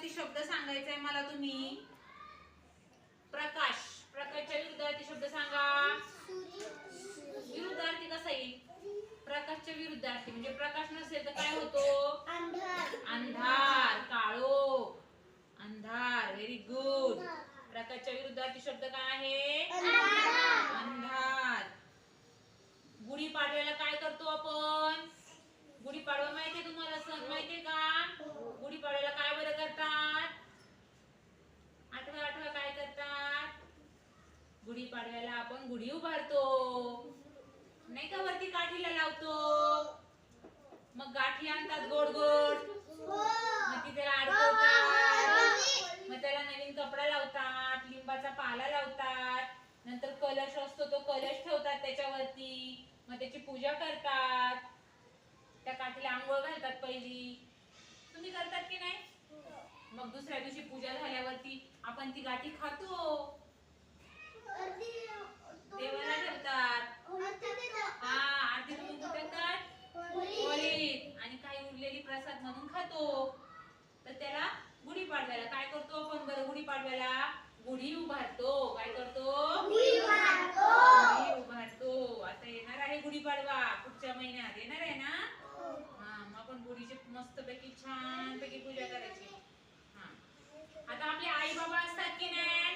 विरुद्धार्थी शब्द सांगायचा आहे मला तुम्ही. प्रकाश. प्रकाशच्या विरुद्धार्थी शब्द सांगा. विरुद्धार्थी कसा येईल? प्रकाशच्या विरुद्धार्थी. म्हणजे प्रकाश नसेल तर काय होतो? अंधार. अंधार. काळो. अंधार. व्हेरी गुड प्रकाशच्या विरुद्धार्थी शब्द काय आहे? अंधार. अंधार. गुढीपाडव्याला काय करतो आपण? गुढीपाडवा माहितीये तुम्हाला सण माहितीये का? गुढीपाडव्याला काय बरं करतात? आठवा आठवा काय करतात? गुढीपाडव्याला आपण गुढी उभारतो. नाही का वरती काठीला लावतो? मग गाठी आणतात गोड गोड मग ती त्याला अडकवतात मग त्याला नवीन कपडा लावतात लिंबाचा पाला लावतात. नंतर कलश असतो तो कलश ठेवतात त्याच्यावरती. मग त्याची पूजा करतात. त्या काठीला आंघोळ घालतात पहिली. तुम्ही करतात की नाही? मग दुसऱ्या दिवशी पूजा झाल्यावरती आपण ती गाठी खातो. देवाला ठेवतात हा आरती तुम्ही कुठे करतात होळीत आणि काही उरलेली प्रसाद म्हणून खातो. तर त्याला गुढीपाडव्याला काय करतो आपण बरं गुढीपाडव्याला गुढी उभारतो. काय करतो? गुढी उभारतो. आता येणार आहे गुढीपाडवा पुढच्या महिन्यात येणार आहे ना? आपण गुढीची मस्तपैकी छान पैकी पूजा करायची. हा. आता आपले आई बाबा असतात की नाही?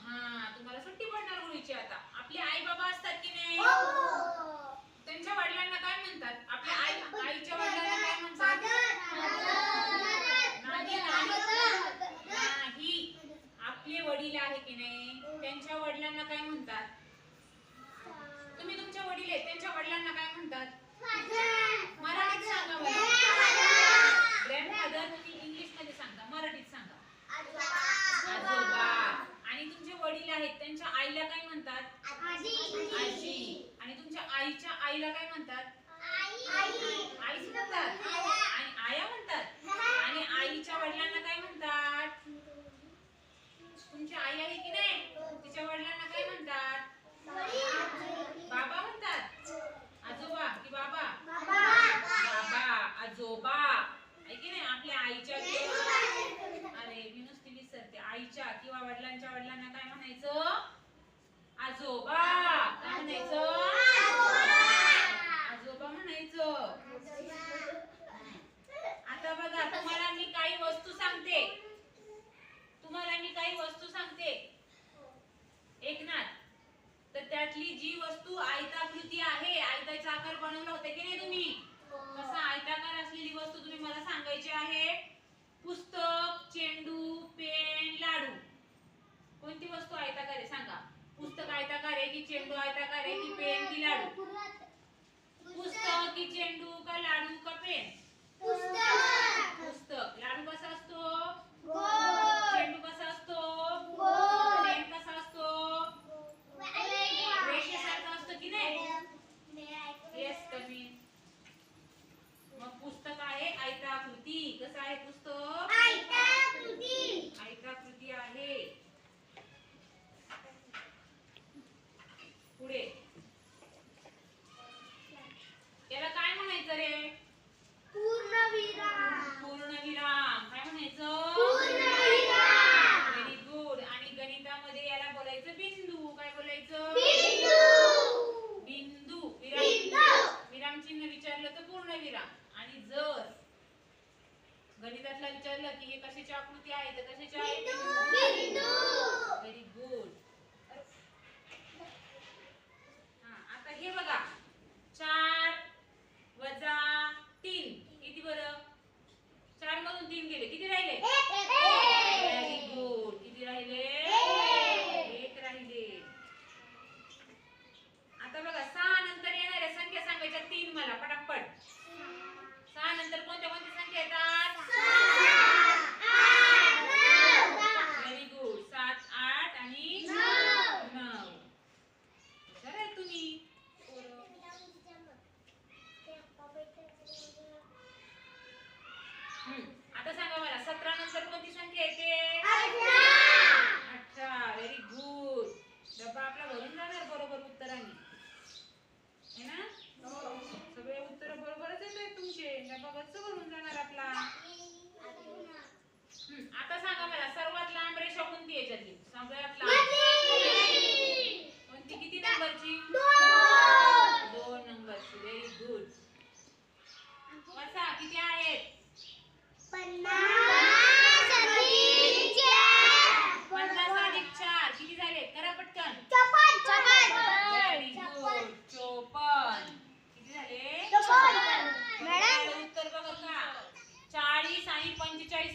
हा. तुम्हाला सुट्टी. पडणार गुढीची आता. आपले आई बाबा असतात की नाही? त्यांच्या वडिलांना काय म्हणतात? आपल्या आई आईच्या वडिलांना काय म्हणतात. नाही. आपले वडील आहे की नाही? त्यांच्या वडिलांना काय म्हणतात? तुम्ही तुमच्या वडील आहेत त्यांच्या वडिलांना काय म्हणतात? मराठीत सांगा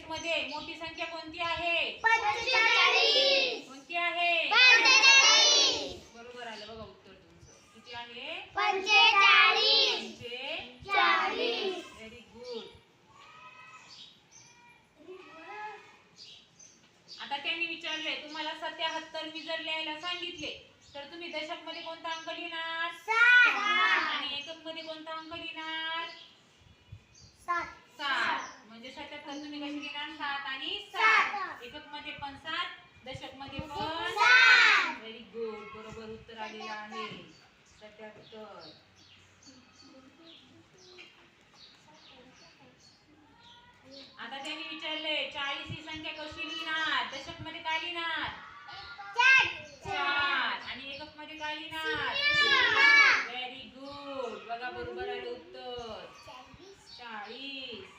मध्ये मोठी संख्या कोणती आहे? कोणती आहे? बरोबर आलं बघा उत्तर तुमचं. किती आहे? पंचेचाळीस. चाळीस. व्हेरी गुड आता त्यांनी विचारले तुम्हाला सत्याहत्तर मी जर लिहायला सांगितले तर तुम्ही दशकमध्ये कोणता अंक लिहिणार? आणि एककमध्ये कोणता अंक लिहिणार? सात. म्हणजे सत्याहत्तर तुम्ही कशी लिहिणार सात आणि सात. एककमध्ये पण सात दशकमध्ये पण व्हेरी गुड बरोबर उत्तर आलेलं आहे. सत्याहत्तर. आता त्यांनी विचारले चाळीस ही संख्या कशी लिहिणार? दशकमध्ये काय लिहिणार? चार. आणि एककमध्ये काय लिहिणार? व्हेरी गुड बघा बरोबर आलं उत्तर. चाळीस.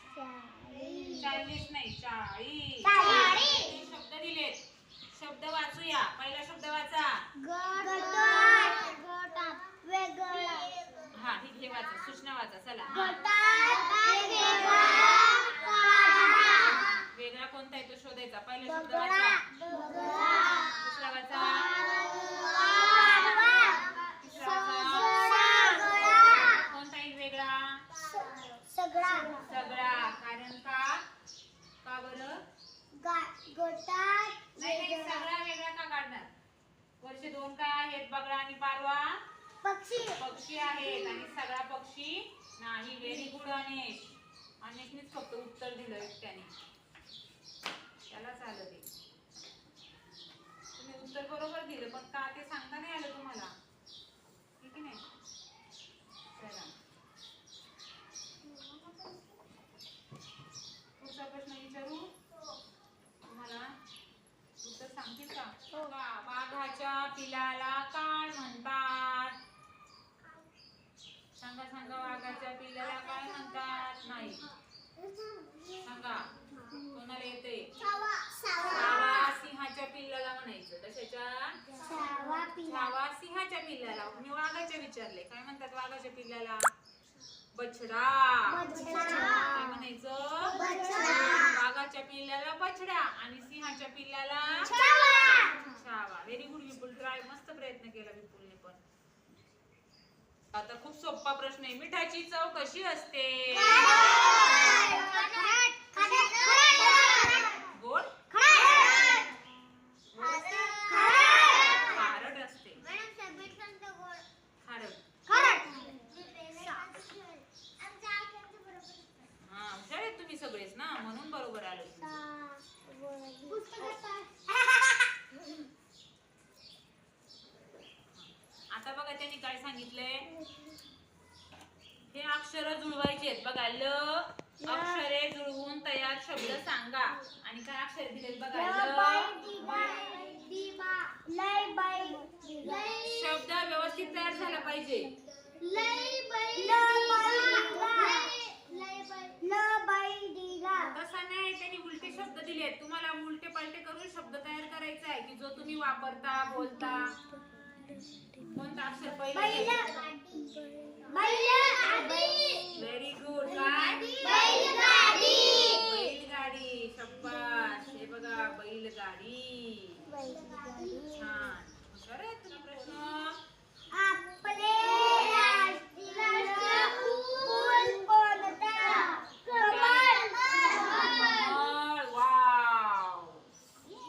चाळीस नाही चाळीस. तीन शब्द दिलेत. शब्द वाचूया. पहिला शब्द वाचा. हा ठीक हे वाचा. सूचना वाचा चला. वेगळा कोणता आहे तो शोधायचा? पहिला शब्द वाचा. दुसरा वाचा तिसरा वाचा कोणता एक वेगळा सगळा सगळा कारण का का बरं गोटा नाही नाही सगळा वेगळा का काढणार वर्ष दोन काय आहेत बगळा आणि पारवा पक्षी पक्षी आहेत आणि सगळा पक्षी नाही व्हेरी गुड अनेश अनेशनेच फक्त उत्तर दिलं एकट्याने त्याला चालत आहे तुम्ही उत्तर बरोबर दिलं पण का ते सांगता नाही आलं तुम्हाला ठीक आहे नाही चला पुढचा प्रश्न विचारू तुम्हाला उत्तर सांगतील का वा- वाघाच्या पिलाला काय म्हणतात सांगा सांगा वाघाच्या पिलाला काय म्हणतात नाही सांगा. कोणाला येते छावा सिंहाच्या पिल्लाला म्हणायचं. कशाच्या छावा सिंहाच्या पिल्लाला. मी वाघाच्या विचारले. काय म्हणतात वाघाच्या पिल्लाला? बछडा. काय म्हणायचं? वाघाच्या पिल्लाला बछडा आणि सिंहाच्या पिल्लाला Chhava. Very good Vipul. Try मस्त प्रयत्न केला विपुलने पण. आता खूप सोपा प्रश्न आहे. मिठाची चव कशी असते? गोड गोड माहिती बघा ल अक्षरे जुळवून तयार शब्द सांगा. आणि काय अक्षर दिलेत बघा शब्द व्यवस्थित तयार झाला पाहिजे. तसा नाही त्यांनी उलटे शब्द दिले तुम्हाला उलटे पलटे करून शब्द तयार करायचा आहे की जो तुम्ही वापरता बोलता. व्हेरी गुड बैलगाडी शब्बास हे बघा बैलगाडी छान हुशार तुम्ही प्रश्न वाव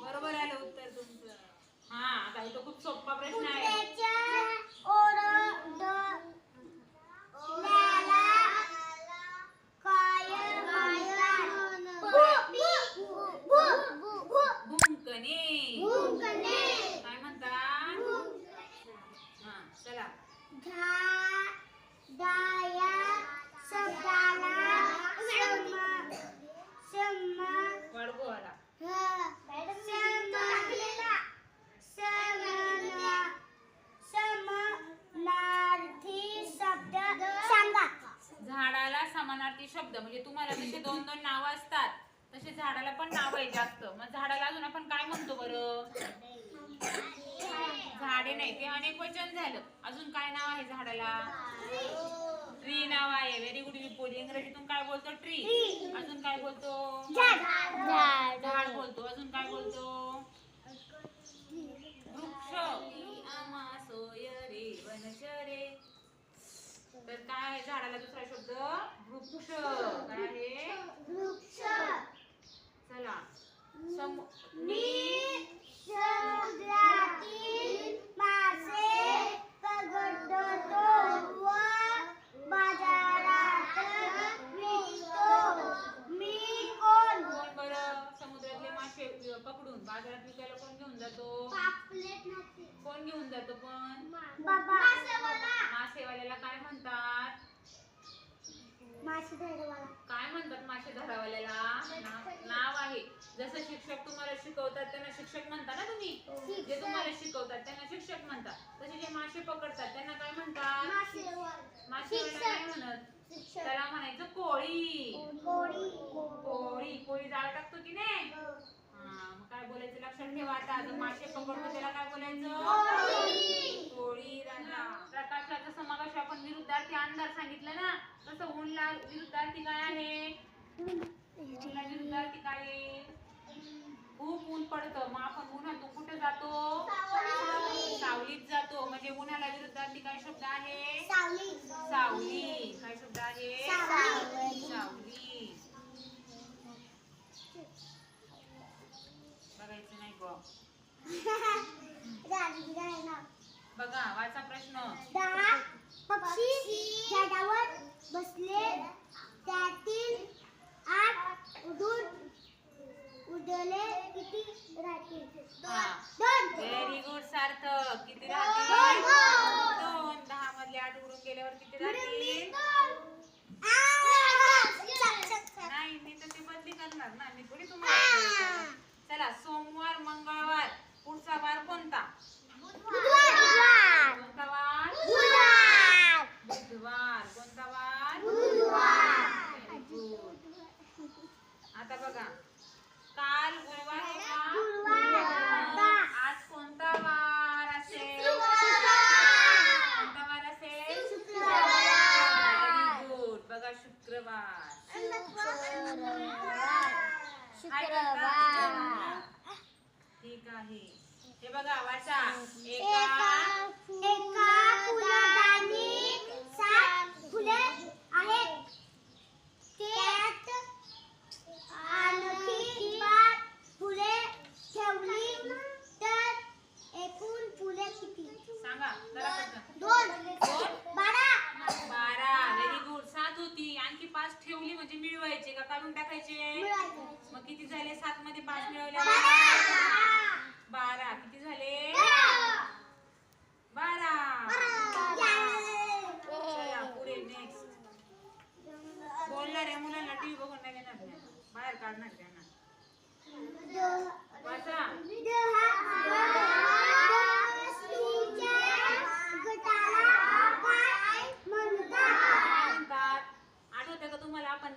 बरोबर आलं उत्तर तुमचं. हा आता तो खूप सोपा प्रश्न आहे कुत्र्याच्या ओरडण्याला काय म्हणतात? भुंकणे भुंकणे. काय म्हणतात हा चला झाडाया शब्दाला सम सम वाढगो आला समानार्थी शब्द सांगा झाडाला समानार्थी शब्द म्हणजे तुम्हाला जसे दोन दोन नाव असतात तसे झाडाला पण नाव आहे जास्त मग झाडाला अजून आपण काय म्हणतो बरं झाडे नाही ते अनेक वचन झालं अजून काय नाव आहे झाडाला ट्री नाव आहे विपुल इंग्रजीतून काय बोलतो? ट्री. अजून काय बोलतो? झाड. झाड. बोलतो. अजून काय बोलतो? वृक्ष. आमा सोय रे वनचरे तर काय झाडाला दुसरा शब्द? वृक्ष. काय आहे? वृक्ष. चला. सम मी समुद्रातील मासे पकडतो व बाजारात विकतो मी कोण कोण बरं समुद्रातले मासे पकडून बाजारात विकायला कोण घेऊन जातो? पापलेट कोण घेऊन जातो पण? बाबा. मासेवाल्याला काय म्हणतात? मासे धरवाला. काय म्हणतात मासे धरावाल्याला? नाव- नाव आहे. जसं शिक्षक तुम्हाला शिकवतात त्यांना शिक्षक म्हणता ना तुम्ही? जे तुम्हाला शिकवतात त्यांना शिक्षक म्हणतात तसे जे मासे पकडतात त्यांना काय म्हणतात? मासेवाल्याला काय म्हणत? त्याला म्हणायचं कोळी. कोळी. कोळी. कोळी जाळ टाकतो की नाही? हा. काय बोलायचं? लक्षात ठेवा आता. जो मासे पकडतो त्याला काय बोलायचं? कोळी राजा. प्रकाशाचा समावेश आपण विरुद्धार्थी अंधार सांगितलं ना? तसं ऊनला विरुद्धार्थी काय आहे? ऊनला विरुद्धार्थी काय आहे? खूप ऊन पडतं. मग आपण उन्हातून कुठे जातो? सावली. सावलीत जातो. म्हणजे उन्हाला विरुद्धार्थी काय शब्द आहे? सावली सावली काय शब्द आहे सावली. सावली बघायचं नाही गो बघा वाचा प्रश्न. दहा पक्षी झाडावर बसले. त्यातील आठ उडून उडले. किती राहतील. दोन. Very good Sarthak. किती दोन. राहतील? दोन. दोन. दहा मधले आठ उडून गेल्यावर किती राहतील? नाही मी तर ते बदली करणार ना. मी थोडी तुम्हाला. चला सोमवार मंगळवार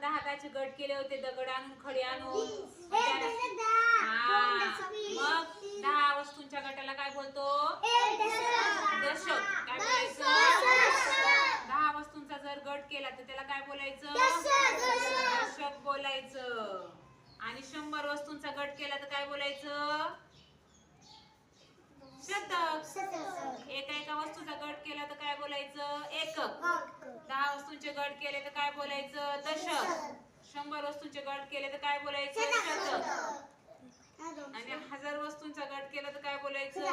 दहा हाताचे गट केले होते दगड आणून खडे आणून. मग दहा. वस्तूंच्या गटाला काय बोलतो? दशक काय बोलायचं? दहा वस्तूंचा जर गट केला तर त्याला काय बोलायचं? दशक बोलायचं. आणि शंभर वस्तूंचा गट केला तर काय बोलायचं? शतक. एका एका वस्तूचा गट केला तर काय बोलायचं? एकक. दहा वस्तूंचे गट केले तर काय बोलायचं? दशक. शंभर वस्तूंचे गट केले तर काय बोलायचं? शतक. आणि हजार वस्तूंचा गट केला तर काय बोलायचं?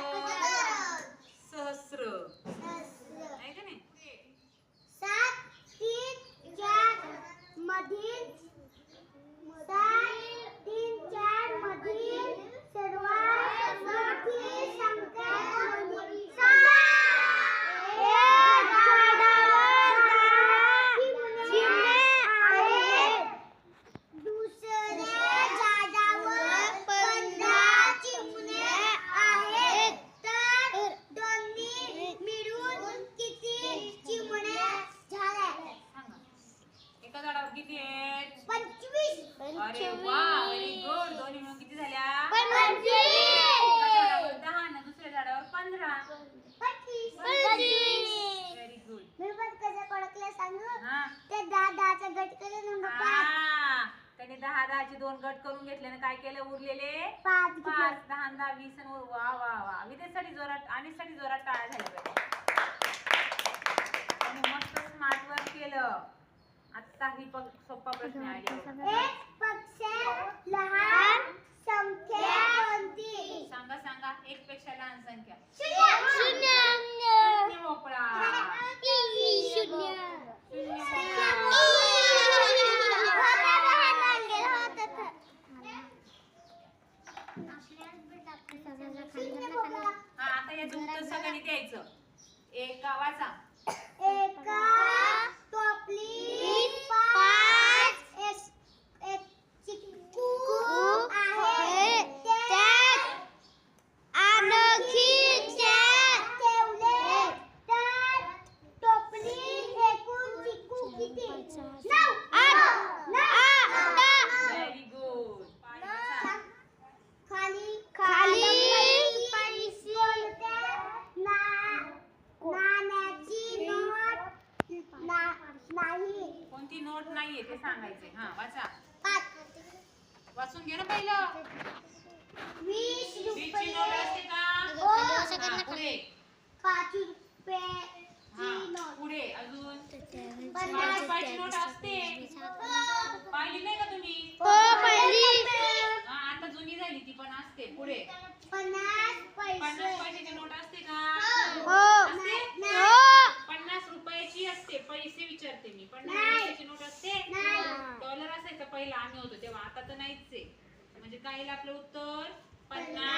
सहस्र. आहे का नाही? घेतले काय केलं? उरलेले पाच पाच दहा दहा वीस वा वा वा वा. विदेशसाठी जोरात आणि साठी जोरात टाळ्या झाली पाहिजे. आणि मस्त स्मार्ट वर्क केलं. आता ही सोपा प्रश्न आयडिया लहान संख्या सांगा सांगा. लहान संख्या. शून्य. शून्य. माहिती द्यायचं. एक गावाचा. आपलं उत्तर पन्नास.